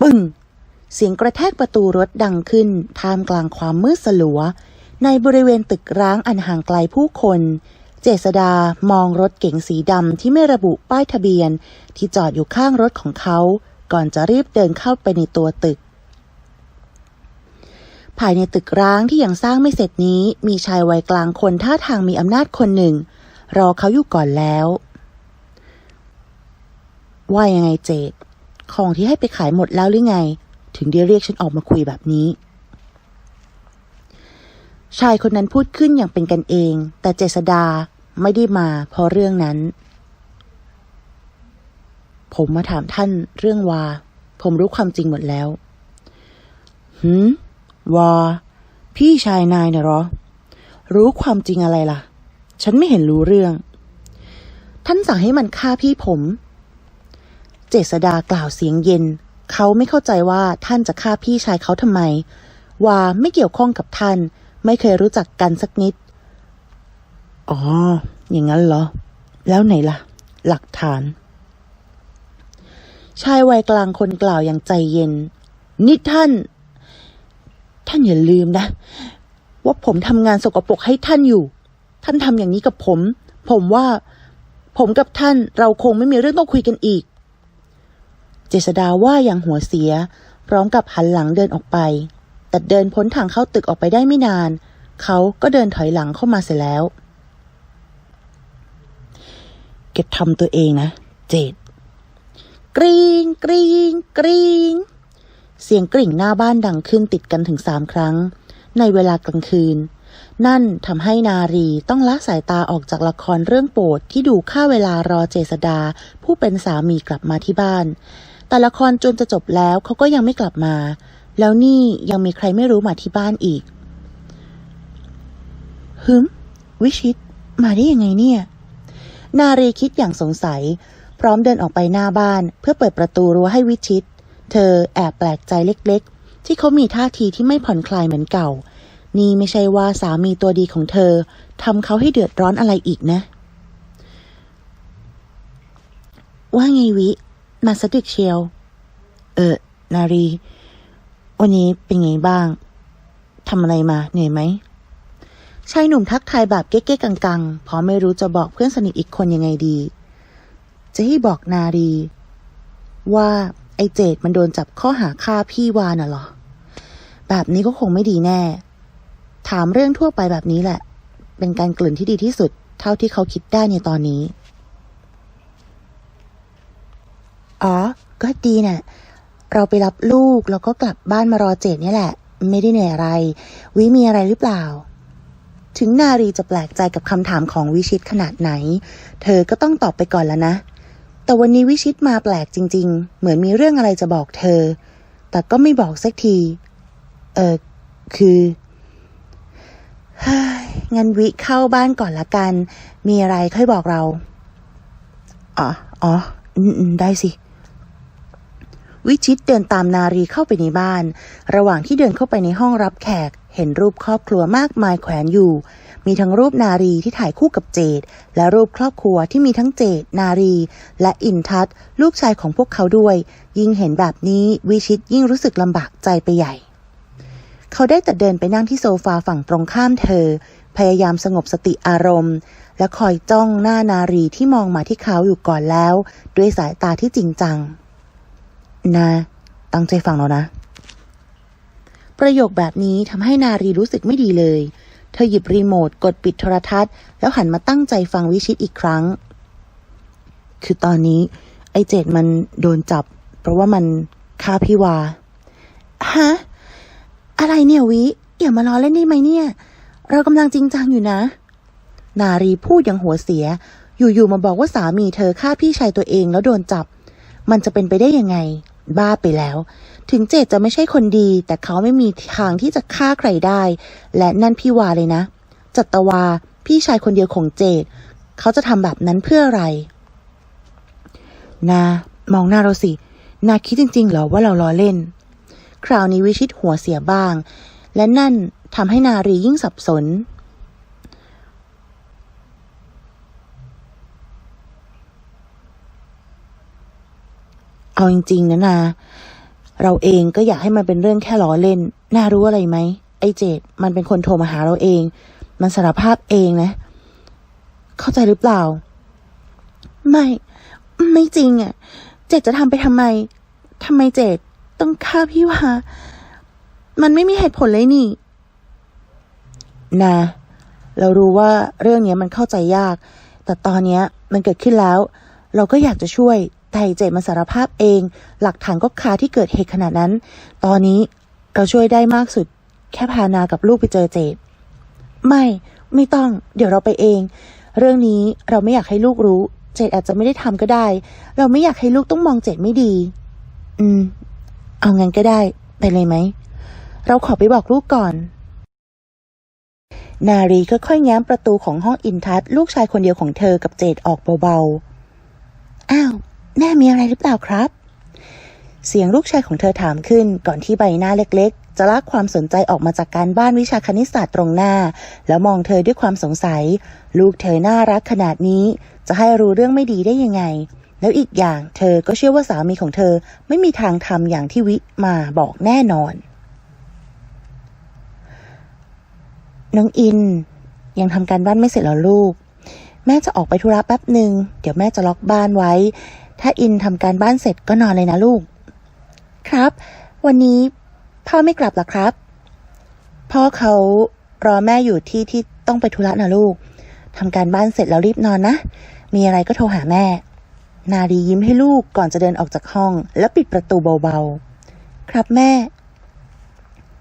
ปึ้ง เสียงกระแทกประตูรถดังขึ้น ท่ามกลางความมืดสลัว ในบริเวณตึกร้างอันห่างไกลผู้คน เจษดามองรถเก๋งสีดำที่ไม่ระบุป้ายทะเบียน ที่จอดอยู่ข้างรถของเขา ก่อนจะรีบเดินเข้าไปในตัวตึกภายในตึกร้างที่ยังสร้างไม่เสร็จนี้มีชายวัยกลางคนท่าทางมีอำนาจคนหนึ่ง รอเขาอยู่ก่อนแล้ว ว่ายังไงเจด ของที่ให้ไปขายหมดแล้วหรือไง ถึงได้เรียกฉันออกมาคุยแบบนี้ ชายคนนั้นพูดขึ้นอย่างเป็นกันเอง แต่เจษดาไม่ได้มาเพราะเรื่องนั้น ผมมาถามท่านเรื่องวา ผมรู้ความจริงหมดแล้วหืมวา พี่ชายนายน่ะหรอ รู้ความจริงอะไรล่ะ ฉันไม่เห็นรู้เรื่อง ท่านสั่งให้มันฆ่าพี่ผม เจษดากล่าวเสียงเย็น เขาไม่เข้าใจว่าท่านจะฆ่าพี่ชายเขาทำไม ว่าไม่เกี่ยวข้องกับท่าน ไม่เคยรู้จักกันสักนิด อ๋อ อย่างนั้นเหรอ แล้วไหนล่ะ หลักฐาน ชายวัยกลางคนกล่าวอย่างใจเย็น นี่ท่าน ท่านอย่าลืมนะ ว่าผมทำงานสกปรกให้ท่านอยู่ ท่านทำอย่างนี้กับผม ผมว่าผมกับท่านเราคงไม่มีเรื่องต้องคุยกันอีก เจษดาว่าอย่างหัวเสีย พร้อมกับหันหลังเดินออกไป แต่เดินพ้นทางเข้าตึกออกไปได้ไม่นาน เขาก็เดินถอยหลังเข้ามาเสียแล้ว เก็บทำตัวเองนะ เจดกรีงกรีงกรีงเสียงกริ่งหน้าบ้านดังขึ้นติดกันถึงสามครั้ง ในเวลากลางคืน นั่นทำให้นารีต้องละสายตาออกจากละครเรื่องโปรดที่ดูค่าเวลารอเจษดา ผู้เป็นสามีกลับมาที่บ้าน แต่ละครจนจะจบแล้วเขาก็ยังไม่กลับมา แล้วนี่ยังมีใครไม่รู้มาที่บ้านอีกฮึมวิชิต มาได้ยังไงเนี่ย นารีคิดอย่างสงสัย พร้อมเดินออกไปหน้าบ้าน เพื่อเปิดประตูรั้วให้วิชิต เธอแอบแปลกใจเล็กๆ ที่เขามีท่าทีที่ไม่ผ่อนคลายเหมือนเก่า นี่ไม่ใช่ว่าสามีตัวดีของเธอทำเขาให้เดือดร้อนอะไรอีกนะ ว่าไงวิ มาสดึกเชียว เออ นารี วันนี้เป็นไงบ้าง ทำอะไรมาเหนื่อยไหม ชายหนุ่มทักทายแบบเก๊กๆกังๆ เพราะไม่รู้จะบอกเพื่อนสนิทอีกคนยังไงดี จะให้บอกนารี ว่าไอ้เจดมันโดนจับข้อหาฆ่าพี่วาน่ะหรอ แบบนี้ก็คงไม่ดีแน่ ถามเรื่องทั่วไปแบบนี้แหละ เป็นการกลืนที่ดีที่สุด เท่าที่เขาคิดได้ในตอนนี้ อ๋อ ก็ดีน่ะ เราไปรับลูกแล้วก็กลับบ้านมารอเจดนี่แหละ ไม่ได้เหนื่อยอะไร วิมีอะไรหรือเปล่า ถึงนารีจะแปลกใจกับคำถามของวิชิตขนาดไหน เธอก็ต้องตอบไปก่อนแล้วนะ แต่วันนี้วิชิตมาแปลกจริง ๆ เหมือนมีเรื่องอะไรจะบอกเธอ แต่ก็ไม่บอกสักที เออคือเฮ้ยงั้นวิเข้าบ้านก่อนละกัน มีอะไรค่อยบอกเรา อ๋อ อ๋อ ได้สิ วิชิตเดินตามนารีเข้าไปในบ้าน ระหว่างที่เดินเข้าไปในห้องรับแขก เห็นรูปครอบครัวมากมายแขวนอยู่ มีทั้งรูปนารีที่ถ่ายคู่กับเจด และรูปครอบครัวที่มีทั้งเจด นารี และอินทัศลูกชายของพวกเขาด้วย ยิ่งเห็นแบบนี้วิชิตยิ่งรู้สึกลำบากใจไปใหญ่ เขาได้แต่เดินไปนั่งที่โซฟาฝั่งตรงข้ามเธอ พยายามสงบสติอารมณ์และคอยจ้องหน้านารีที่มองมาที่เขาอยู่ก่อนแล้ว ด้วยสายตาที่จริงจัง นาตั้งใจฟังแล้วนะ ประโยคแบบนี้ทำให้นารีรู้สึกไม่ดีเลย เธอหยิบรีโมทกดปิดโทรทัศน์ แล้วหันมาตั้งใจฟังวิชิตอีกครั้ง คือตอนนี้ ไอ้เจดมันโดนจับ เพราะว่ามันฆ่าพี่วา ฮะ อะไรเนี่ยวิ อย่ามาล้อเล่นได้ไหมเนี่ย เรากำลังจริงจังอยู่นะ นารีพูดอย่างหัวเสีย อยู่ๆมาบอกว่าสามีเธอฆ่าพี่ชายตัวเองแล้วโดนจับ มันจะเป็นไปได้ยังไง บ้าไปแล้ว ถึงเจดจะไม่ใช่คนดี แต่เขาไม่มีทางที่จะฆ่าใครได้ และนั่นพี่วาเลยนะ จัตวา พี่ชายคนเดียวของเจดเขาจะทำแบบนั้นเพื่ออะไร นามองหน้าเราสิ นาคิดจริงๆเหรอว่าเราล้อเล่น คราวนี้วิชิตหัวเสียบ้าง และนั่นทำให้นารียิ่งสับสน เอาจริงๆนะนา เราเองก็อยากให้มันเป็นเรื่องแค่ล้อเล่น น่ารู้อะไรไหม ไอ้เจดมันเป็นคนโทรมาหาเราเอง มันสารภาพเองนะ เข้าใจหรือเปล่า ไม่ ไม่จริงอะ เจดจะทำไปทำไมทำไมเจดต้องฆ่าพี่วามันไม่มีเหตุผลเลยนี่นะเรารู้ว่าเรื่องนี้มันเข้าใจยาก แต่ตอนนี้มันเกิดขึ้นแล้ว เราก็อยากจะช่วย แต่เจดมันสารภาพเอง หลักฐานก็คาที่เกิดเหตุขนาดนั้น ตอนนี้เราช่วยได้มากสุด แค่พานากับลูกไปเจอเจดไม่ไม่ต้อง เดี๋ยวเราไปเอง เรื่องนี้เราไม่อยากให้ลูกรู้ เจดอาจจะไม่ได้ทำก็ได้ เราไม่อยากให้ลูกต้องมองเจดไม่ดี อืม เอางั้นก็ได้ไปเลยไหม เราขอไปบอกลูกก่อน นารีก็ค่อยๆแง้มประตูของห้องอินทัศลูกชายคนเดียวของเธอกับเจดออกเบาๆ อ้าว แม่มีอะไรหรือเปล่าครับ เสียงลูกชายของเธอถามขึ้น ก่อนที่ใบหน้าเล็กๆ จะลากความสนใจออกมาจากการบ้านวิชาคณิตศาสตร์ตรงหน้า แล้วมองเธอด้วยความสงสัย ลูกเธอน่ารักขนาดนี้ จะให้รู้เรื่องไม่ดีได้ยังไง แล้วอีกอย่างเธอก็เชื่อว่าสามีของเธอไม่มีทางทำอย่างที่วิมาบอกแน่นอน น้องอิน ยังทำการบ้านไม่เสร็จหรอลูก แม่จะออกไปธุระแป๊บหนึ่งเดี๋ยวแม่จะล็อกบ้านไว้ ถ้าอินทำการบ้านเสร็จก็นอนเลยนะลูก ครับ วันนี้พ่อไม่กลับหรอครับ พ่อเขารอแม่อยู่ที่ที่ต้องไปธุระนะลูกทำการบ้านเสร็จแล้วรีบนอนนะ มีอะไรก็โทรหาแม่ นาดียิ้มให้ลูกก่อนจะเดินออกจากห้อง แล้วปิดประตูเบาๆ ครับแม่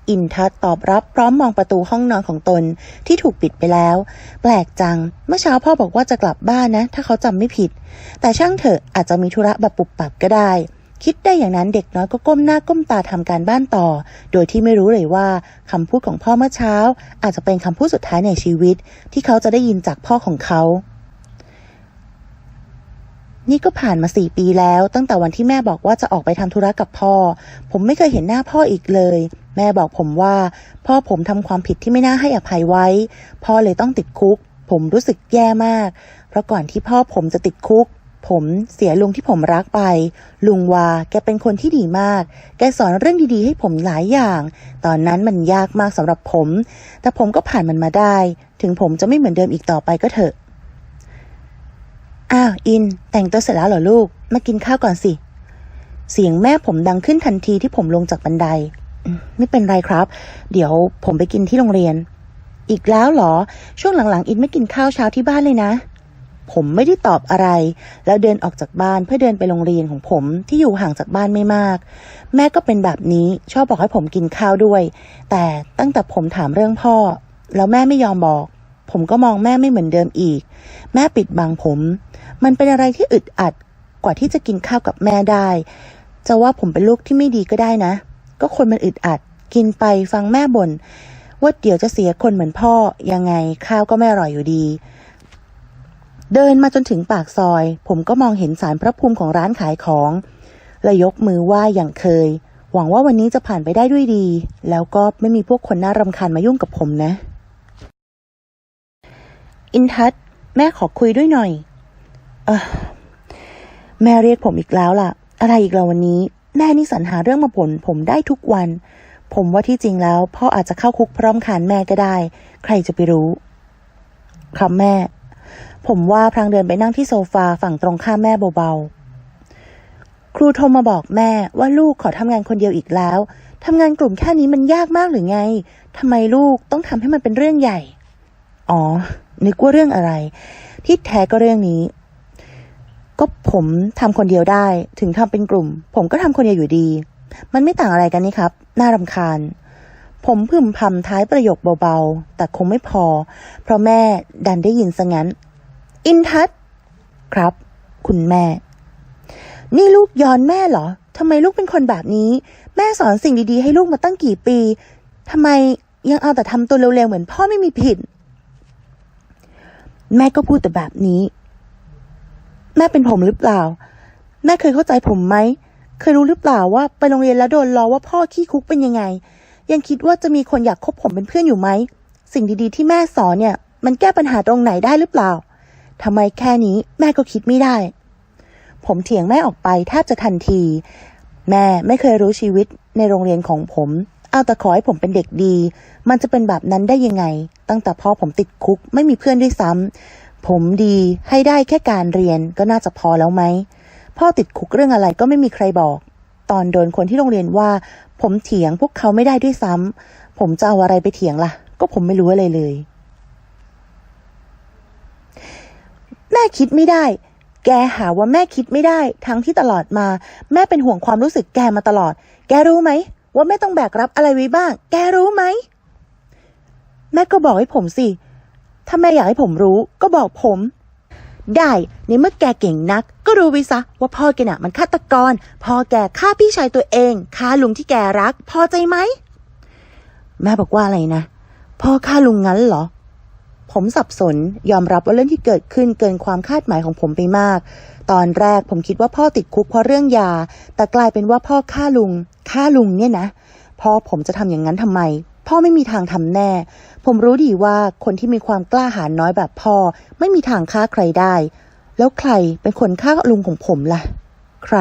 อินทัศตอบรับพร้อมมองประตูห้องนอนของตนที่ถูกปิดไปแล้ว แปลกจัง เมื่อเช้าพ่อบอกว่าจะกลับบ้านนะ ถ้าเขาจำไม่ผิด แต่ช่างเถอะอาจจะมีธุระแบบปุบปับก็ได้ คิดได้อย่างนั้นเด็กน้อยก็ก้มหน้าก้มตาทำการบ้านต่อ โดยที่ไม่รู้เลยว่าคำพูดของพ่อเมื่อเช้า อาจจะเป็นคำพูดสุดท้ายในชีวิต ที่เขาจะได้ยินจากพ่อของเขา นี่ก็ผ่านมาสี่ปีแล้ว ตั้งแต่วันที่แม่บอกว่าจะออกไปทำธุระกับพ่อ ผมไม่เคยเห็นหน้าพ่ออีกเลย แม่บอกผมว่า พ่อผมทำความผิดที่ไม่น่าให้อภัยไว้ พ่อเลยต้องติดคุก ผมรู้สึกแย่มาก เพราะก่อนที่พ่อผมจะติดคุก ผมเสียลุงที่ผมรักไป ลุงวาแกเป็นคนที่ดีมาก แกสอนเรื่องดีๆ ให้ผมหลายอย่าง ตอนนั้นมันยากมากสำหรับผม แต่ผมก็ผ่านมันมาได้ ถึงผมจะไม่เหมือนเดิมอีกต่อไปก็เถอะ อ้าวอิน แต่งตัวเสร็จแล้วเหรอลูก มากินข้าวก่อนสิ เสียงแม่ผมดังขึ้นทันทีที่ผมลงจากบันได ไม่เป็นไรครับ เดี๋ยวผมไปกินที่โรงเรียน อีกแล้วเหรอ ช่วงหลังๆ อินไม่กินข้าวเช้าที่บ้านเลยนะ ผมไม่ได้ตอบอะไร แล้วเดินออกจากบ้านเพื่อเดินไปโรงเรียนของผมที่อยู่ห่างจากบ้านไม่มาก แม่ก็เป็นแบบนี้ชอบบอกให้ผมกินข้าวด้วย แต่ตั้งแต่ผมถามเรื่องพ่อ แล้วแม่ไม่ยอมบอก ผมก็มองแม่ไม่เหมือนเดิมอีก แม่ปิดบังผม มันเป็นอะไรที่อึดอัดกว่าที่จะกินข้าวกับแม่ได้ จะว่าผมเป็นลูกที่ไม่ดีก็ได้นะ ก็คนมันอึดอัด กินไปฟังแม่บน่นว่าเดี๋ยวจะเสียคนเหมือนพ่อ ยังไงข้าวก็ไม่อร่อยอยู่ดี เดินมาจนถึงปากซอย ผมก็มองเห็นสารพระภูมิของร้านขายของและยกมือไหว้อย่างเคย หวังว่าวันนี้จะผ่านไปได้ด้วยดี แล้วก็ไม่มีพวกคนน่ารำคาญมายุ่งกับผมนะ อินทัศแม่ขอคุยด้วยหน่อย เออแม่เรียกผมอีกแล้วล่ะ อะไรอีกล่ะวันนี้ แม่นี่สรรหาเรื่องมาบ่นผมได้ทุกวัน ผมว่าที่จริงแล้ว พ่ออาจจะเข้าคุกพร้อมคานแม่ก็ได้ ใครจะไปรู้ ครับแม่ ผมว่าพลางเดินไปนั่งที่โซฟาฝั่งตรงข้ามแม่เบาๆ ครูโทรมาบอกแม่ว่าลูกขอทำงานคนเดียวอีกแล้วทำงานกลุ่มแค่นี้มันยากมากหรือไงทำไมลูกต้องทำให้มันเป็นเรื่องใหญ่ อ๋อ นึกว่าเรื่องอะไร ที่แท้ก็เรื่องนี้ ก็ผมทำคนเดียวได้ ถึงทำเป็นกลุ่ม ผมก็ทำคนเดียวอยู่ดี มันไม่ต่างอะไรกันนี่ครับ น่ารำคาญ ผมพึมพำท้ายประโยคเบาๆ แต่คงไม่พอ เพราะแม่ดันได้ยินซะงั้น อินทัศครับ คุณแม่ นี่ลูกย้อนแม่เหรอทำไมลูกเป็นคนแบบนี้ แม่สอนสิ่งดีๆ ให้ลูกมาตั้งกี่ปีทำไมยังเอาแต่ทำตัวเร็วๆ เหมือนพ่อไม่มีผิด แม่ก็พูดแต่แบบนี้ แม่เป็นผมหรือเปล่า แม่เคยเข้าใจผมไหม เคยรู้หรือเปล่าว่าไปโรงเรียนแล้วโดนล้อว่าพ่อขี้คุกเป็นยังไง ยังคิดว่าจะมีคนอยากคบผมเป็นเพื่อนอยู่ไหม สิ่งดีๆ ที่แม่สอนเนี่ย มันแก้ปัญหาตรงไหนได้หรือเปล่าทำไมแค่นี้แม่ก็คิดไม่ได้ ผมเถียงแม่ออกไปแทบจะทันที แม่ไม่เคยรู้ชีวิตในโรงเรียนของผม เอาแต่ขอให้ผมเป็นเด็กดี มันจะเป็นแบบนั้นได้ยังไง ตั้งแต่พ่อผมติดคุกไม่มีเพื่อนด้วยซ้ำผมดีให้ได้แค่การเรียนก็น่าจะพอแล้วไหม พ่อติดคุกเรื่องอะไรก็ไม่มีใครบอก ตอนโดนคนที่โรงเรียนว่า ผมเถียงพวกเขาไม่ได้ด้วยซ้ำผมจะเอาอะไรไปเถียงล่ะ ก็ผมไม่รู้อะไรเลยแม่คิดไม่ได้ แกหาว่าแม่คิดไม่ได้ ทั้งที่ตลอดมา แม่เป็นห่วงความรู้สึกแกมาตลอด แกรู้ไหม ว่าแม่ต้องแบกรับอะไรไว้บ้าง แกรู้ไหม แม่ก็บอกให้ผมสิ ถ้าแม่อยากให้ผมรู้ ก็บอกผม ได้ในเมื่อแกเก่งนัก ก็รู้ไว้ซะว่าพ่อแกน่ะมันฆาตกร พ่อแกฆ่าพี่ชายตัวเองฆ่าลุงที่แกรัก พอใจไหม แม่บอกว่าอะไรนะ พ่อฆ่าลุงงั้นเหรอ ผมสับสน ยอมรับว่าเรื่องที่เกิดขึ้นเกินความคาดหมายของผมไปมาก ตอนแรกผมคิดว่าพ่อติดคุกเพราะเรื่องยา แต่กลายเป็นว่าพ่อฆ่าลุงฆ่าลุงเนี่ยนะพ่อผมจะทำอย่างนั้นทำไม พ่อไม่มีทางทำแน่ ผมรู้ดีว่าคนที่มีความกล้าหาญน้อยแบบพ่อ ไม่มีทางฆ่าใครได้ แล้วใครเป็นคนฆ่าลุงของผมล่ะ ใคร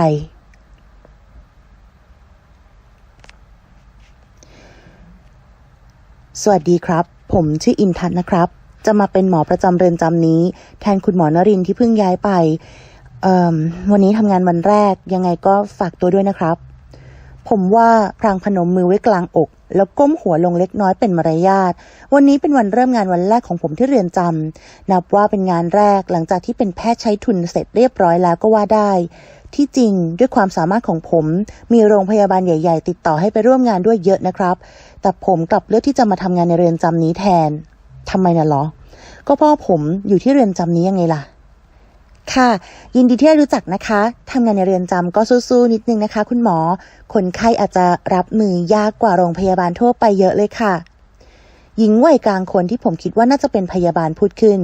สวัสดีครับ ผมชื่ออินทัศน์นะครับ จะมาเป็นหมอประจำเรือนจำนี้ แทนคุณหมอนรินที่เพิ่งย้ายไป วันนี้ทำงานวันแรกยังไงก็ฝากตัวด้วยนะครับ ผมว่าพรางพนมมือไว้กลางอก แล้วก้มหัวลงเล็กน้อยเป็นมารยาท วันนี้เป็นวันเริ่มงานวันแรกของผมที่เรือนจำนับว่าเป็นงานแรกหลังจากที่เป็นแพทย์ใช้ทุนเสร็จเรียบร้อยแล้วก็ว่าได้ที่จริงด้วยความสามารถของผม มีโรงพยาบาลใหญ่ ๆ ติดต่อให้ไปร่วมงานด้วยเยอะนะครับ แต่ผมกลับเลือกที่จะมาทำงานในเรือนจำนี้แทนทำไมน่ะหรอ ก็พ่อผมอยู่ที่เรือนจำนี้ยังไงล่ะ ค่ะ ยินดีที่ได้รู้จักนะคะทำงานในเรือนจำก็สู้ๆนิดนึงนะคะ คุณหมอ คนไข้อาจจะรับมือยากกว่าโรงพยาบาลทั่วไปเยอะเลยค่ะ หญิงวัยกลางคนที่ผมคิดว่าน่าจะเป็นพยาบาลพูดขึ้น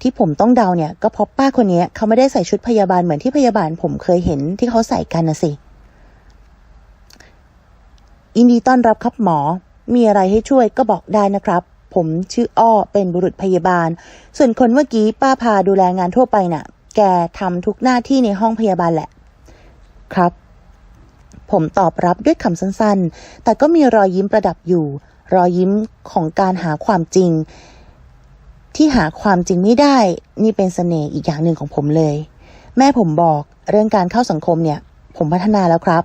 ที่ผมต้องเดาเนี่ย ก็เพราะป้าคนนี้เขาไม่ได้ใส่ชุดพยาบาลเหมือนที่พยาบาลผมเคยเห็นที่เขาใส่กันนะสิยินดีต้อนรับครับหมอ มีอะไรให้ช่วยก็บอกได้นะครับ ผมชื่ออ้อเป็นบุรุษพยาบาล ส่วนคนเมื่อกี้ป้าพาดูแลงานทั่วไปน่ะ แกทำทุกหน้าที่ในห้องพยาบาลแหละ ครับ ผมตอบรับด้วยคำสั้นๆ แต่ก็มีรอยยิ้มประดับอยู่ รอยยิ้มของการหาความจริง ที่หาความจริงไม่ได้ นี่เป็นเสน่ห์อีกอย่างหนึ่งของผมเลย แม่ผมบอกเรื่องการเข้าสังคมเนี่ย ผมพัฒนาแล้วครับ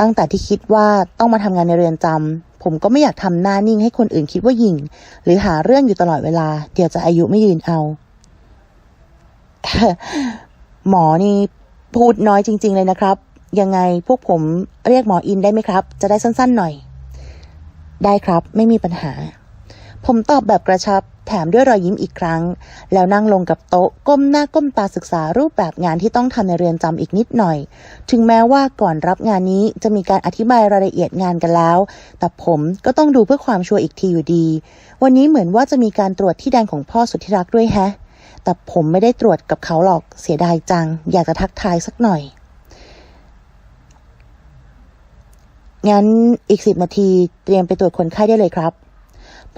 ตั้งแต่ที่คิดว่าต้องมาทำงานในเรือนจำ ผมก็ไม่อยากทำหน้านิ่งให้คนอื่นคิดว่าหยิ่งหรือหาเรื่องอยู่ตลอดเวลา เดี๋ยวจะอายุไม่ยืนเอา หมอนี่พูดน้อยจริง ๆ เลยนะครับ ยังไงพวกผมเรียกหมออินได้ไหมครับ จะได้สั้น ๆ หน่อย ได้ครับ ไม่มีปัญหา ผมตอบแบบกระชับ แถมด้วยรอยยิ้มอีกครั้ง แล้วนั่งลงกับโต๊ะก้มหน้าก้มตาศึกษารูปแบบงานที่ต้องทำในเรือนจำอีกนิดหน่อย ถึงแม้ว่าก่อนรับงานนี้จะมีการอธิบายรายละเอียดงานกันแล้ว แต่ผมก็ต้องดูเพื่อความชัวร์อีกทีอยู่ดี วันนี้เหมือนว่าจะมีการตรวจที่แดนของพ่อสุดที่รักด้วยแฮะ แต่ผมไม่ได้ตรวจกับเขาหรอกเสียดายจัง อยากจะทักทายสักหน่อยงั้นอีกสิบนาทีเตรียมไปตรวจคนไข้ได้เลยครับ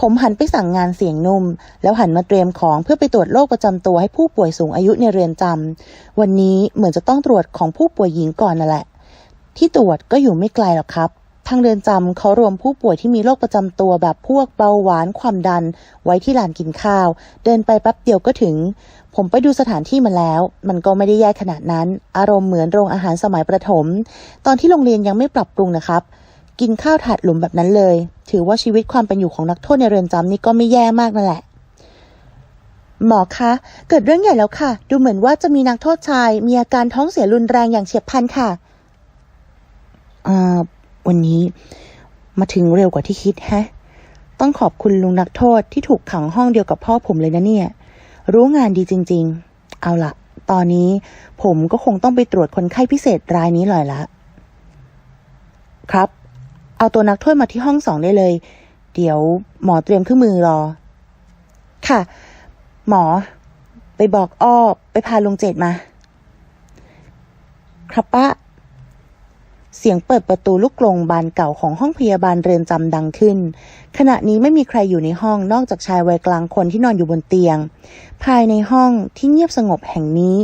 ผมหันไปสั่งงานเสียงนุ่ม แล้วหันมาเตรียมของเพื่อไปตรวจโรคประจำตัวให้ผู้ป่วยสูงอายุในเรือนจำวันนี้เหมือนจะต้องตรวจของผู้ป่วยหญิงก่อนนั่นแหละ ที่ตรวจก็อยู่ไม่ไกลหรอกครับ ทางเรือนจำเขารวมผู้ป่วยที่มีโรคประจำตัวแบบพวกเบาหวานความดัน ไว้ที่ลานกินข้าว เดินไปแป๊บเดียวก็ถึง ผมไปดูสถานที่มาแล้ว มันก็ไม่ได้แย่ขนาดนั้น อารมณ์เหมือนโรงอาหารสมัยประถม ตอนที่โรงเรียนยังไม่ปรับปรุงนะครับ กินข้าวถาดหลุมแบบนั้นเลย ถือว่าชีวิตความเป็นอยู่ของนักโทษในเรือนจำนี่ก็ไม่แย่มากนั่นแหละ หมอคะ เกิดเรื่องใหญ่แล้วค่ะ ดูเหมือนว่าจะมีนักโทษชาย มีอาการท้องเสียรุนแรงอย่างเฉียบพลันค่ะอ่าวันนี้มาถึงเร็วกว่าที่คิดแฮะ ต้องขอบคุณลุงนักโทษที่ถูกขังห้องเดียวกับพ่อผมเลยนะเนี่ย รู้งานดีจริง ๆ เอาละตอนนี้ผมก็คงต้องไปตรวจคนไข้พิเศษรายนี้หน่อยละ ครับ เอาตัวนักโทษมาที่ห้องสองได้เลย เดี๋ยวหมอเตรียมเครื่องมือรอ ค่ะ หมอ ไปบอกอ้อไปพาลุงเจตมา ครับป้าเสียงเปิดประตูลูกกรงบานเก่าของห้องพยาบาลเรือนจำดังขึ้น ขณะนี้ไม่มีใครอยู่ในห้องนอกจากชายวัยกลางคนที่นอนอยู่บนเตียง ภายในห้องที่เงียบสงบแห่งนี้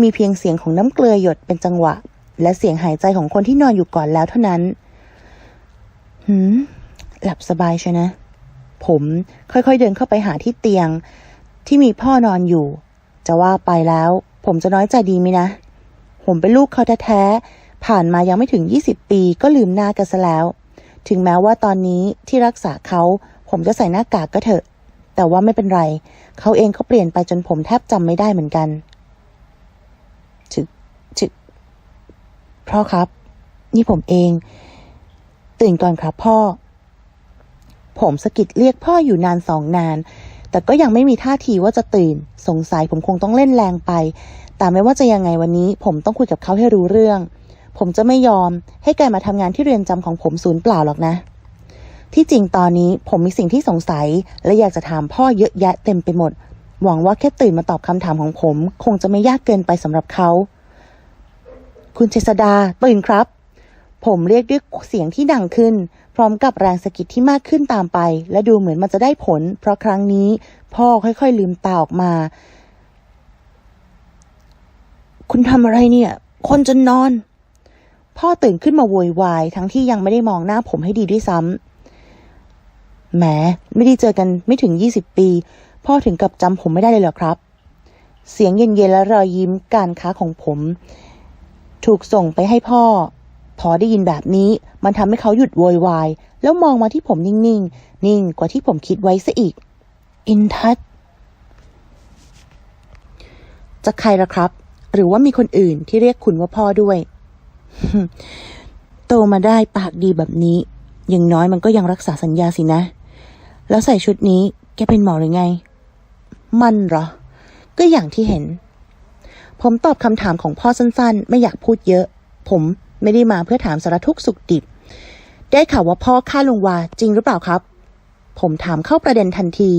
มีเพียงเสียงของน้ำเกลือหยดเป็นจังหวะ และเสียงหายใจของคนที่นอนอยู่ก่อนแล้วเท่านั้น หืมหลับสบายใช่นะ ผมค่อยๆเดินเข้าไปหาที่เตียง ที่มีพ่อนอนอยู่ จะว่าไปแล้ว ผมจะน้อยใจดีไหมนะ ผมเป็นลูกเขาแท้ๆ ผ่านมายังไม่ถึง20ปีก็ลืมหน้ากันซะแล้ว ถึงแม้ว่าตอนนี้ที่รักษาเขา ผมจะใส่หน้ากากก็เถอะ แต่ว่าไม่เป็นไร เขาเองก็เปลี่ยนไปจนผมแทบจำไม่ได้เหมือนกันถึกถึกพ่อครับ นี่ผมเอง ตื่นก่อนครับพ่อ ผมสะกิดเรียกพ่ออยู่นานสองนาน แต่ก็ยังไม่มีท่าทีว่าจะตื่น สงสัยผมคงต้องเล่นแรงไป แต่ไม่ว่าจะยังไงวันนี้ ผมต้องคุยกับเขาให้รู้เรื่อง ผมจะไม่ยอมให้แกมาทำงานที่เรือนจำของผมศูนย์เปล่าหรอกนะ ที่จริงตอนนี้ผมมีสิ่งที่สงสัย และอยากจะถามพ่อเยอะแยะเต็มไปหมด หวังว่าแค่ตื่นมาตอบคำถามของผม คงจะไม่ยากเกินไปสำหรับเขา คุณเจษดาตื่นครับ ผมเรียกด้วยเสียงที่ดังขึ้น พร้อมกับแรงสะกิดที่มากขึ้นตามไป และดูเหมือนมันจะได้ผล เพราะครั้งนี้พ่อค่อยๆลืมตาออกมา คุณทำอะไรเนี่ย คนจะนอน พ่อตื่นขึ้นมาโวยวาย ทั้งที่ยังไม่ได้มองหน้าผมให้ดีด้วยซ้ำแหมไม่ได้เจอกันไม่ถึงยี่สิบปี พ่อถึงกับจำผมไม่ได้เลยเหรอครับ เสียงเย็นๆและรอยยิ้มการค้าของผม ถูกส่งไปให้พ่อ พอได้ยินแบบนี้มันทำให้เขาหยุดโวยวาย แล้วมองมาที่ผมนิ่งๆ นิ่งกว่าที่ผมคิดไว้ซะอีก อินทัศจะใครล่ะครับ หรือว่ามีคนอื่นที่เรียกคุณว่าพ่อด้วย โตมาได้ปากดีแบบนี้ อย่างน้อยมันก็ยังรักษาสัญญาสินะ แล้วใส่ชุดนี้แกเป็นหมอหรือไง มันเหรอ ก็อย่างที่เห็น ผมตอบคำถามของพ่อสั้นๆ ไม่อยากพูดเยอะ ผม ไม่ได้มาเพื่อถามสารทุกข์สุขดิบ ได้ข่าวว่าพ่อฆ่าลุงวาจริงหรือเปล่าครับ ผมถามเข้าประเด็นทันที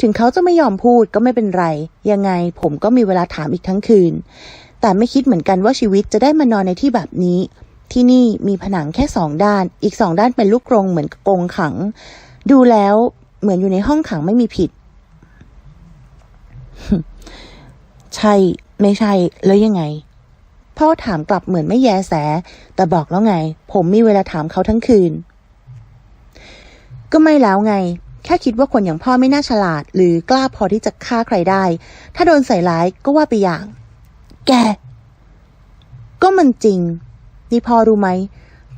ถึงเขาจะไม่ยอมพูดก็ไม่เป็นไร ยังไงผมก็มีเวลาถามอีกทั้งคืน แต่ไม่คิดเหมือนกันว่าชีวิตจะได้มานอนในที่แบบนี้ ที่นี่มีผนังแค่สองด้าน อีกสองด้านเป็นลูกกรงเหมือนกรงขัง ดูแล้วเหมือนอยู่ในห้องขังไม่มีผิด ใช่ ไม่ใช่ แล้วยังไง พ่อถามกลับเหมือนไม่แยแส แต่บอกแล้วไง ผมมีเวลาถามเขาทั้งคืน ก็ไม่แล้วไง แค่คิดว่าคนอย่างพ่อไม่น่าฉลาด หรือกล้าพอที่จะฆ่าใครได้ ถ้าโดนใส่ร้ายก็ว่าไปอย่าง แก ก็มันจริง นี่พ่อรู้ไหม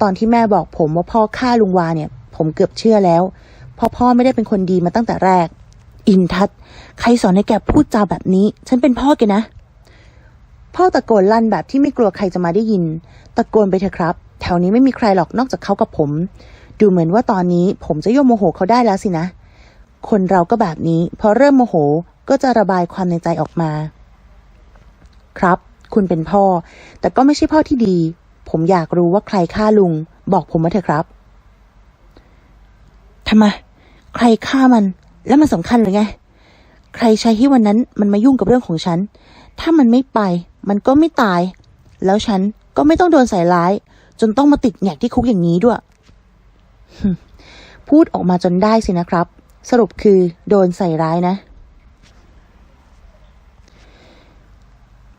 ตอนที่แม่บอกผมว่าพ่อฆ่าลุงวาเนี่ย ผมเกือบเชื่อแล้ว เพราะพ่อไม่ได้เป็นคนดีมาตั้งแต่แรก อินทัศใครสอนให้แกพูดจาแบบนี้ ฉันเป็นพ่อแกนะ พ่อตะโกนลั่นแบบที่ไม่กลัวใครจะมาได้ยิน ตะโกนไปเถอะครับ แถวนี้ไม่มีใครหรอกนอกจากเขากับผม ดูเหมือนว่าตอนนี้ผมจะโยมโมโหเขาได้แล้วสินะ คนเราก็แบบนี้พอเริ่มโมโหก็จะระบายความในใจออกมา ครับ คุณเป็นพ่อ แต่ก็ไม่ใช่พ่อที่ดี ผมอยากรู้ว่าใครฆ่าลุง บอกผมมาเถอะครับทำไมใครฆ่ามัน แล้วมันสำคัญหรือไง ใครใช้ให้วันนั้นมันมายุ่งกับเรื่องของฉัน ถ้ามันไม่ไป มันก็ไม่ตาย แล้วฉันก็ไม่ต้องโดนใส่ร้าย จนต้องมาติดแงกที่คุกอย่างนี้ด้วย พูดออกมาจนได้สินะครับ สรุปคือโดนใส่ร้ายนะ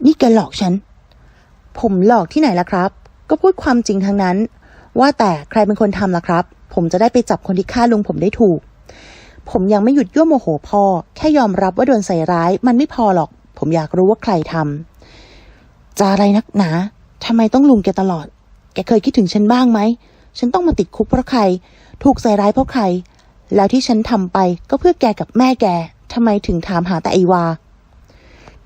นี่แกหลอกฉัน ผมหลอกที่ไหนล่ะครับ ก็พูดความจริงทั้งนั้น ว่าแต่ใครเป็นคนทำล่ะครับ ผมจะได้ไปจับคนที่ฆ่าลุงผมได้ถูกผมยังไม่หยุดยั่วโมโหพ่อแค่ยอมรับว่าโดนใส่ร้าย มันไม่พอหรอก ผมอยากรู้ว่าใครทำจะอะไรนักหนาทำไมต้องลุงแกตลอด แกเคยคิดถึงฉันบ้างไหม ฉันต้องมาติดคุกเพราะใคร ถูกใส่ร้ายเพราะใคร แล้วที่ฉันทำไปก็เพื่อแกกับแม่แกทำไมถึงถามหาแต่ไอวา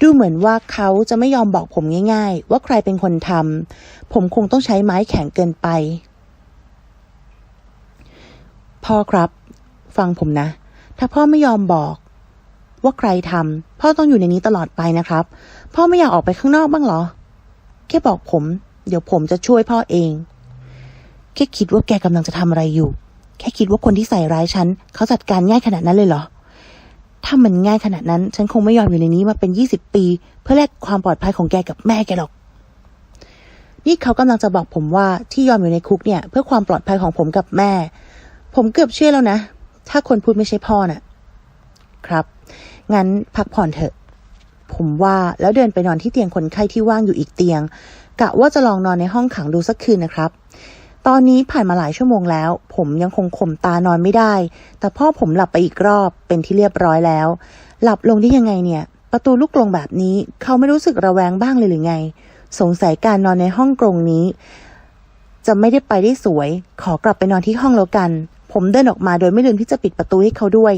ดูเหมือนว่าเขาจะไม่ยอมบอกผมง่าย ๆ ว่าใครเป็นคนทำผมคงต้องใช้ไม้แข็งเกินไป พ่อครับ ฟังผมนะ ถ้าพ่อไม่ยอมบอก ว่าใครทำพ่อต้องอยู่ในนี้ตลอดไปนะครับ พ่อไม่อยากออกไปข้างนอกบ้างเหรอ แค่บอกผม เดี๋ยวผมจะช่วยพ่อเอง แค่คิดว่าแกกำลังจะทำอะไรอยู่ แค่คิดว่าคนที่ใส่ร้ายฉันเขาจัดการง่ายขนาดนั้นเลยเหรอ ถ้ามันง่ายขนาดนั้น ฉันคงไม่ยอมอยู่ในนี้มาเป็นยี่สิบปี เพื่อแลกความปลอดภัยของแกกับแม่แกหรอก นี่เขากำลังจะบอกผมว่าที่ยอมอยู่ในคุกเนี่ย เพื่อความปลอดภัยของผมกับแม่ ผมเกือบเชื่อแล้วนะ ถ้าคนพูดไม่ใช่พ่อน่ะ ครับ งั้นพักผ่อนเถอะ ผมว่าแล้วเดินไปนอนที่เตียงคนไข้ที่ว่างอยู่อีกเตียง กะว่าจะลองนอนในห้องขังดูสักคืนนะครับ ตอนนี้ผ่านมาหลายชั่วโมงแล้ว ผมยังคงข่มตานอนไม่ได้ แต่พ่อผมหลับไปอีกรอบเป็นที่เรียบร้อยแล้ว หลับลงได้ยังไงเนี่ย ประตูลูกกรงแบบนี้ เขาไม่รู้สึกระแวงบ้างเลยหรือไง สงสัยการนอนในห้องกรงนี้ จะไม่ได้ไปได้สวย ขอกลับไปนอนที่ห้องแล้วกัน ผมเดินออกมาโดยไม่ลืมที่จะปิดประตูให้เขาด้วย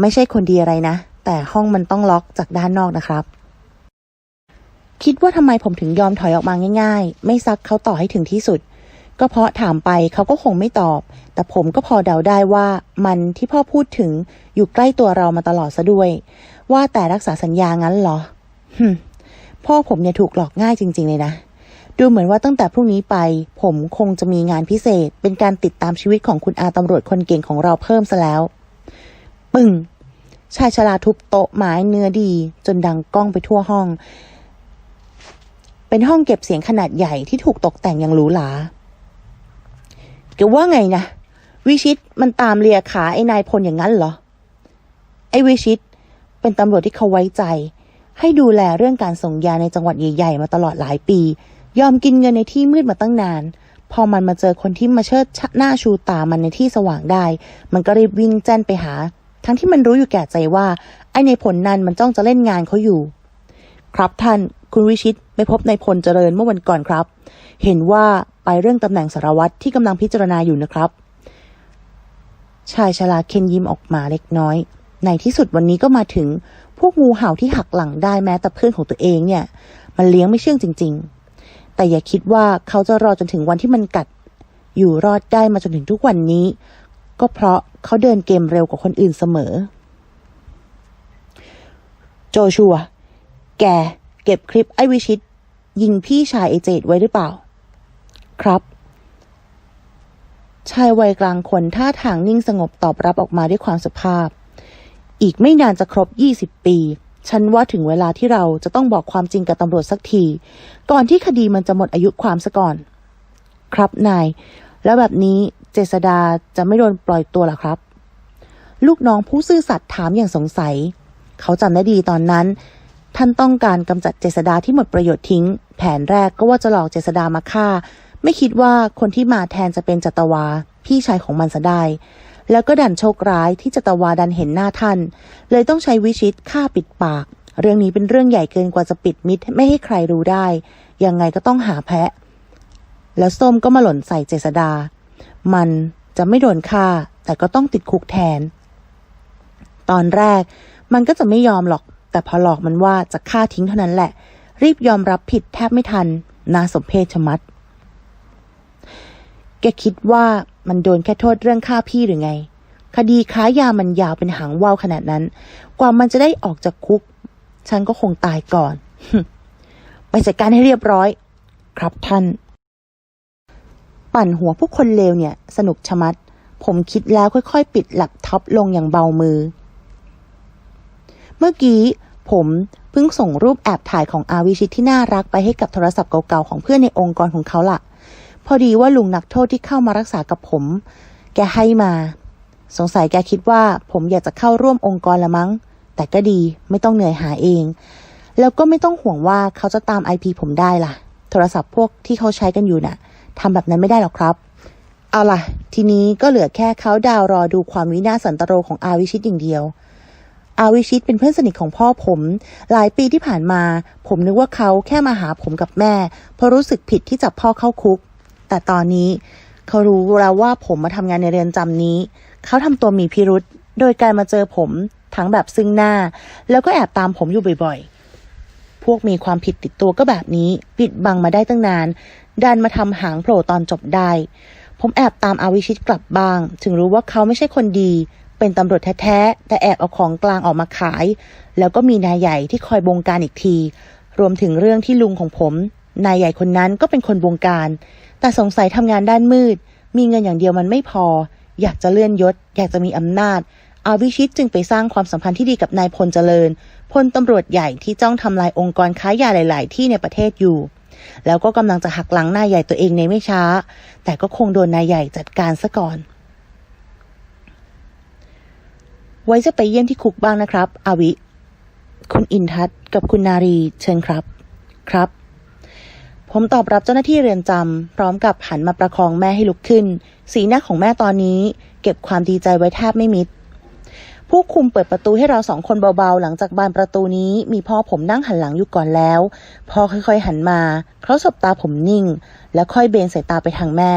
ไม่ใช่คนดีอะไรนะ แต่ห้องมันต้องล็อกจากด้านนอกนะครับ คิดว่าทำไมผมถึงยอมถอยออกมาง่าย ๆ ไม่ซักเขาต่อให้ถึงที่สุด ก็เพราะถามไปเขาก็คงไม่ตอบ แต่ผมก็พอเดาได้ว่ามันที่พ่อพูดถึงอยู่ใกล้ตัวเรามาตลอดซะด้วย ว่าแต่รักษาสัญญางั้นเหรอฮึพ่อผมเนี่ยถูกหลอกง่ายจริง ๆ เลยนะ ดูเหมือนว่าตั้งแต่พรุ่งนี้ไป ผมคงจะมีงานพิเศษ เป็นการติดตามชีวิตของคุณอาตำรวจคนเก่งของเราเพิ่มซะแล้ว ปึ้งชายชราทุบโต๊ะไม้เนื้อดี จนดังก้องไปทั่วห้อง เป็นห้องเก็บเสียงขนาดใหญ่ที่ถูกตกแต่งอย่างหรูหราแกว่าไงนะ วิชิตมันตามเลียขาไอ้นายพลอย่างนั้นเหรอ ไอ้วิชิต เป็นตำรวจที่เขาไว้ใจ ให้ดูแลเรื่องการส่งยาในจังหวัดใหญ่ๆมาตลอดหลายปี ยอมกินเงินในที่มืดมาตั้งนาน พอมันมาเจอคนที่มาเชิดหน้าชูตามันในที่สว่างได้ มันก็รีบวิ่งแจ้นไปหา ทั้งที่มันรู้อยู่แก่ใจว่า ไอ้ในผลนั้นมันจ้องจะเล่นงานเขาอยู่ ครับท่าน คุณวิชิตไปพบในายพลเจริญเมื่อวันก่อนครับ เห็นว่าไปเรื่องตำแหน่งสารวัตรที่กำลังพิจารณาอยู่นะครับ ชายชราเคนยิ้มออกมาเล็กน้อย ในที่สุดวันนี้ก็มาถึง พวกงูเห่าที่หักหลังได้แม้แต่เพื่อนของตัวเองเนี่ย มันเลี้ยงไม่เชื่องจริง ๆ แต่อย่าคิดว่าเขาจะรอจนถึงวันที่มันกัด อยู่รอดได้มาจนถึงทุกวันนี้ ก็เพราะเขาเดินเกมเร็วกว่าคนอื่นเสมอ โจชัว แก เก็บคลิปไอ้วิชิต ยิงพี่ชายไอเจดไว้หรือเปล่า ครับ ชายวัยกลางคนท่าทางนิ่งสงบตอบรับออกมาด้วยความสุภาพ อีกไม่นานจะครบ20ปี ฉันว่าถึงเวลาที่เราจะต้องบอกความจริงกับตำรวจสักที ก่อนที่คดีมันจะหมดอายุความซะก่อน ครับนาย แล้วแบบนี้ เจษดาจะไม่โดนปล่อยตัวหรอครับ ลูกน้องผู้ซื่อสัตย์ถามอย่างสงสัย เขาจำได้ดีตอนนั้น ท่านต้องการกำจัดเจษดาที่หมดประโยชน์ทิ้ง แผนแรกก็ว่าจะหลอกเจษดามาฆ่า ไม่คิดว่าคนที่มาแทนจะเป็นจัตวา พี่ชายของมันซะได้ แล้วก็ดันโชคร้ายที่จัตวาดันเห็นหน้าท่าน เลยต้องใช้วิชิตฆ่าปิดปาก เรื่องนี้เป็นเรื่องใหญ่เกินกว่าจะปิดมิดไม่ให้ใครรู้ได้ ยังไงก็ต้องหาแพะ แล้วส้มก็มาหล่นใส่เจษดา มันจะไม่โดนฆ่า แต่ก็ต้องติดคุกแทน ตอนแรกมันก็จะไม่ยอมหรอก แต่พอหลอกมันว่าจะฆ่าทิ้งเท่านั้นแหละ รีบยอมรับผิดแทบไม่ทัน นาสมเพชชมัด แกคิดว่ามันโดนแค่โทษเรื่องฆ่าพี่หรือไง คดีค้ายามันยาวเป็นหางว่าวขนาดนั้น กว่ามันจะได้ออกจากคุก ฉันก็คงตายก่อน ไปจัดการให้เรียบร้อย ครับท่าน ปั่นหัวผู้คนเลวเนี่ย สนุกชะมัด ผมคิดแล้วค่อยๆ ปิดแล็ปท็อปลงอย่างเบามือ เมื่อกี้ผมเพิ่งส่งรูปแอบถ่ายของอาวิชิตที่น่ารักไปให้กับโทรศัพท์เก่าๆของเพื่อนในองค์กรของเขาล่ะ พอดีว่าลุงนักโทษที่เข้ามารักษากับผม แกให้มา สงสัยแกคิดว่าผมอยากจะเข้าร่วมองค์กรละมั้ง แต่ก็ดีไม่ต้องเหนื่อยหาเอง แล้วก็ไม่ต้องห่วงว่าเขาจะตามไอพีผมได้ล่ะ โทรศัพท์พวกที่เขาใช้กันอยู่น่ะ ทำแบบนั้นไม่ได้หรอกครับเอาล่ะ ทีนี้ก็เหลือแค่เขาดาวรอดูความวินาศสันตโรของอาวิชิตอย่างเดียว อาวิชิตเป็นเพื่อนสนิทของพ่อผม หลายปีที่ผ่านมา ผมนึกว่าเขาแค่มาหาผมกับแม่ เพราะรู้สึกผิดที่จับพ่อเข้าคุก แต่ตอนนี้ เขารู้แล้วว่าผมมาทำงานในเรือนจำนี้ เขาทำตัวมีพิรุษโดยการมาเจอผมทั้งแบบซึ่งหน้า แล้วก็แอบตามผมอยู่บ่อยๆ พวกมีความผิดติดตัวก็แบบนี้ ปิดบังมาได้ตั้งนาน ดันมาทำหางโผล่ตอนจบได้ ผมแอบตามอาวิชิตกลับบ้าง ถึงรู้ว่าเขาไม่ใช่คนดี เป็นตำรวจแท้ๆ แต่แอบเอาของกลางออกมาขาย แล้วก็มีนายใหญ่ที่คอยบงการอีกที รวมถึงเรื่องที่ลุงของผม นายใหญ่คนนั้นก็เป็นคนบงการ แต่สงสัยทำงานด้านมืด มีเงินอย่างเดียวมันไม่พอ อยากจะเลื่อนยศ อยากจะมีอำนาจอาวิชิตจึงไปสร้างความสัมพันธ์ที่ดีกับนายพลเจริญ พลตำรวจใหญ่ที่จ้องทำลายองค์กรค้ายาหลาย ๆ ที่ในประเทศอยู่ แล้วก็กำลังจะหักหลังนายใหญ่ตัวเองในไม่ช้า แต่ก็คงโดนนายใหญ่จัดการซะก่อน ไว้จะไปเยี่ยมที่คุกบ้างนะครับ อาวิ คุณอินทัศน์กับคุณนารีเชิญครับ ครับ ผมตอบรับเจ้าหน้าที่เรือนจำพร้อมกับหันมาประคองแม่ให้ลุกขึ้น สีหน้าของแม่ตอนนี้ เก็บความดีใจไว้แทบไม่มิด ผู้คุมเปิดประตูให้เราสองคนเบาๆ หลังจากบานประตูนี้มีพ่อผมนั่งหันหลังอยู่ก่อนแล้ว พ่อค่อยๆหันมา เขาสบตาผมนิ่ง แล้วค่อยเบนสายตาไปทางแม่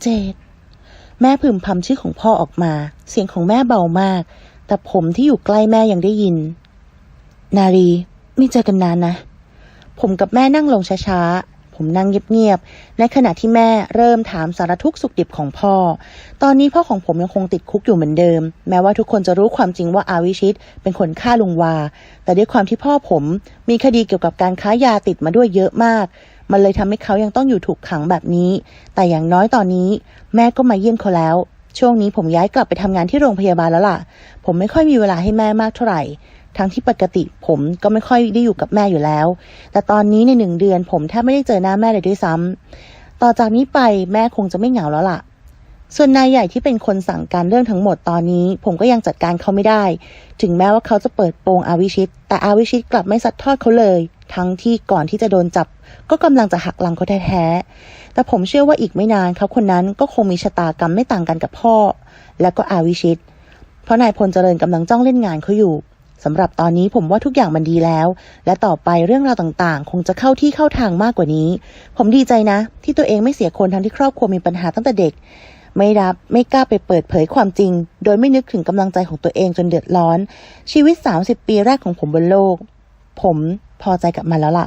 เจดแม่พึมพำชื่อของพ่อออกมา เสียงของแม่เบามาก แต่ผมที่อยู่ใกล้แม่ยังได้ยิน นารีไม่เจอกันนานนะ ผมกับแม่นั่งลงช้าๆ ผมนั่งเงียบๆ ในขณะที่แม่เริ่มถามสารทุกข์สุขดิบของพ่อ ตอนนี้พ่อของผมยังคงติดคุกอยู่เหมือนเดิม แม้ว่าทุกคนจะรู้ความจริงว่าอาวิชิต เป็นคนฆ่าลุงวา แต่ด้วยความที่พ่อผมมีคดีเกี่ยวกับการค้ายาติดมาด้วยเยอะมาก มันเลยทำให้เขายังต้องอยู่ถูกขังแบบนี้ แต่อย่างน้อยตอนนี้ แม่ก็มาเยี่ยมเขาแล้ว ช่วงนี้ผมย้ายกลับไปทำงานที่โรงพยาบาลแล้วล่ะ ผมไม่ค่อยมีเวลาให้แม่มากเท่าไหร่ ทั้งที่ปกติผมก็ไม่ค่อยได้อยู่กับแม่อยู่แล้ว แต่ตอนนี้ในหนึ่งเดือน ผมแทบไม่ได้เจอหน้าแม่เลยด้วยซ้ำต่อจากนี้ไปแม่คงจะไม่เหงาแล้วล่ะ ส่วนนายใหญ่ที่เป็นคนสั่งการเรื่องทั้งหมดตอนนี้ ผมก็ยังจัดการเขาไม่ได้ ถึงแม้ว่าเขาจะเปิดโปงอาวิชิต แต่อาวิชิตกลับไม่สัดทอดเขาเลย ทั้งที่ก่อนที่จะโดนจับ ก็กำลังจะหักหลังเขาแท้ๆแต่ผมเชื่อว่าอีกไม่นานเขาคนนั้นก็คงมีชะตากรรมไม่ต่างกันกับพ่อ และก็อาวิชิตเพราะนายพลเจริญกำลังจ้องเล่นงานเขาอยู่ สำหรับตอนนี้ผมว่าทุกอย่างมันดีแล้ว และต่อไปเรื่องราวต่างๆ คงจะเข้าที่เข้าทางมากกว่านี้ ผมดีใจนะ ที่ตัวเองไม่เสียคนทั้งที่ครอบครัวมีปัญหาตั้งแต่เด็ก ไม่รับไม่กล้าไปเปิดเผยความจริง โดยไม่นึกถึงกำลังใจของตัวเองจนเดือดร้อน ชีวิต 30 ปีแรกของผมบนโลก ผมพอใจกับมันแล้วล่ะ